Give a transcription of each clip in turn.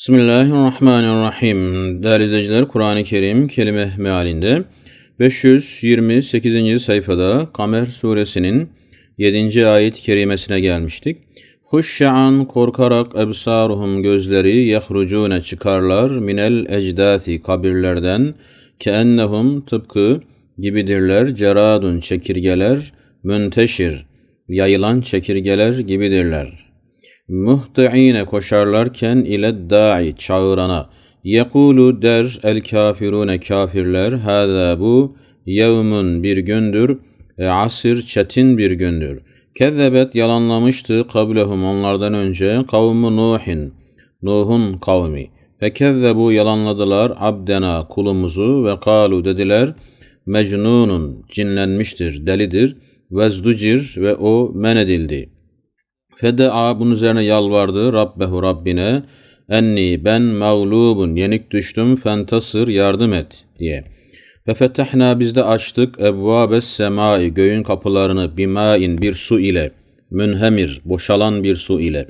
Bismillahirrahmanirrahim. Değerli izleyiciler, Kur'an-ı Kerim kelime mealinde 528. sayfada Kamer suresinin 7. ayet-i kerimesine gelmiştik. Huşşa'an korkarak ebsaruhum gözleri yahrucune çıkarlar minel ecdati kabirlerden keennehum tıpkı gibidirler ceradun çekirgeler münteşir yayılan çekirgeler gibidirler. Muhti'ine koşarlarken ile da'i çağırana. Yekulu der el kafirune kafirler. Hâzâ bu yevmun bir gündür. E, asir çetin bir gündür. Kezzebet yalanlamıştı kablehum onlardan önce kavmu Nuhin. Nuh'un kavmi. Fekezzebu yalanladılar abdena kulumuzu ve kalu dediler mecnunun cinlenmiştir, delidir. Vezducir ve o men edildi.'' Fedea bunun üzerine yalvardı Rabbehu Rabbine enni ben mağlubun yenik düştüm fentasır yardım et diye. Ve fetehna biz de açtık ebvabes semai göğün kapılarını bimain bir su ile münhemir boşalan bir su ile.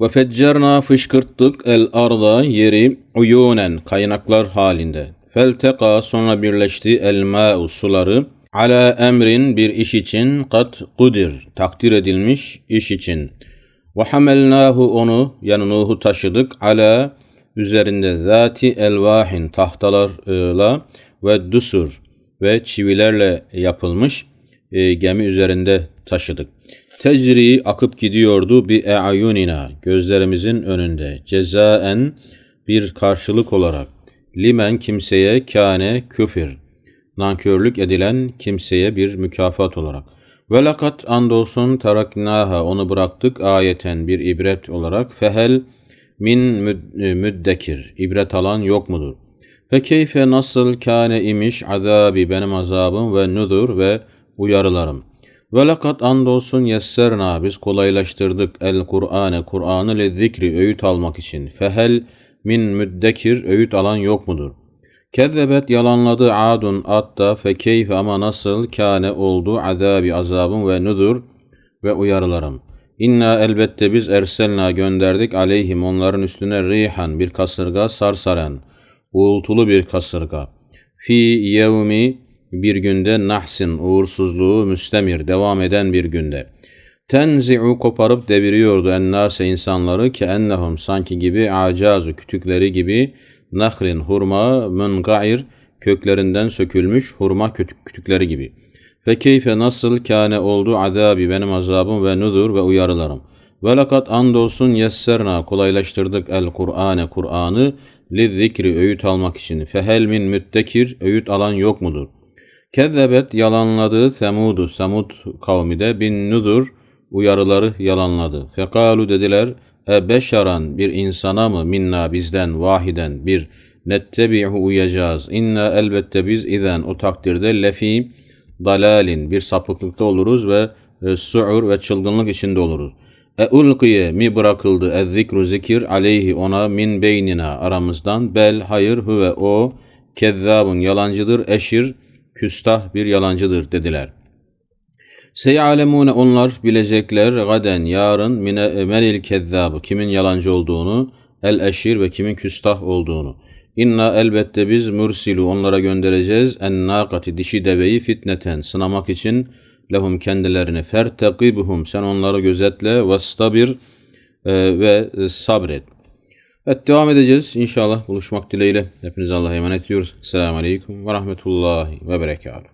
Ve feccerna fışkırttık el arda yeri uyunen kaynaklar halinde. Felteka sonra birleşti el ma'u suları ala emrin bir iş için kat kudir takdir edilmiş iş için. Ve hamelnahu onu yani Nuh'u taşıdık ala üzerinde zati elvahin tahtalarla ve dusur ve çivilerle yapılmış e, gemi üzerinde taşıdık. Tecri akıp gidiyordu bi e'ayunina gözlerimizin önünde cezaen bir karşılık olarak limen kimseye kâne küfür nankörlük edilen kimseye bir mükafat olarak. Ve lakat andolsun taraknaha onu bıraktık ayeten bir ibret olarak fehel min müddekir ibret alan yok mudur? Ve keyfe nasıl kâne imiş azabi benim azabım ve nudur ve uyarılarım. Ve lakat andolsun yesserna biz kolaylaştırdık el Kur'ane Kur'an'ı le zikri öğüt almak için. Fehel min müddekir öğüt alan yok mudur? Kezzebet yalanladı adun atta fe keyfe ama nasıl kâne oldu azabi azabım ve nudur ve uyarılarım. İnna elbette biz erselna gönderdik aleyhim onların üstüne rihan bir kasırga sarsaran, uğultulu bir kasırga. Fi yevmi bir günde nahsin uğursuzluğu müstemir devam eden bir günde. Tenzi'u koparıp deviriyordu ennase insanları ki ennehum sanki gibi acazu kütükleri gibi nahlin hurma müngair köklerinden sökülmüş hurma kütükleri gibi. Ve keyfe nasıl kâne oldu azabi benim azabım ve nudur ve uyarılarım. Ve lakat andolsun yesserna kolaylaştırdık el Kur'ane Kur'an'ı zikri öğüt almak için. Fehel min müttekir öğüt alan yok mudur? Kezzebet yalanladı Semud'u Semud kavmi de bin nudur uyarıları yalanladı. Fekalu dediler e beşeran bir insana mı minna bizden vahiden bir nettebi'hu uyacağız. İnna elbette biz izen o takdirde lefi dalalin bir sapıklıkta oluruz ve e, su'ur ve çılgınlık içinde oluruz. E ulkiye mi bırakıldı e zikru zikir aleyhi ona min beynina aramızdan bel hayır huve o kezzabun yalancıdır eşir küstah bir yalancıdır dediler.'' Seyalemune onlar bilecekler gaden yarın mine menil kezzabu kimin yalancı olduğunu el eşir ve kimin küstah olduğunu. İnna elbette biz mursilu onlara göndereceğiz en nakati dişi deveyi fitneten sınamak için lehum kendilerini fertekibuhum sen onları gözetle vestabir e, ve sabret. Evet devam edeceğiz. İnşallah buluşmak dileğiyle. Hepinize Allah'a emanet ediyoruz. Selamun Aleyküm ve Rahmetullahi ve Berekatuhu.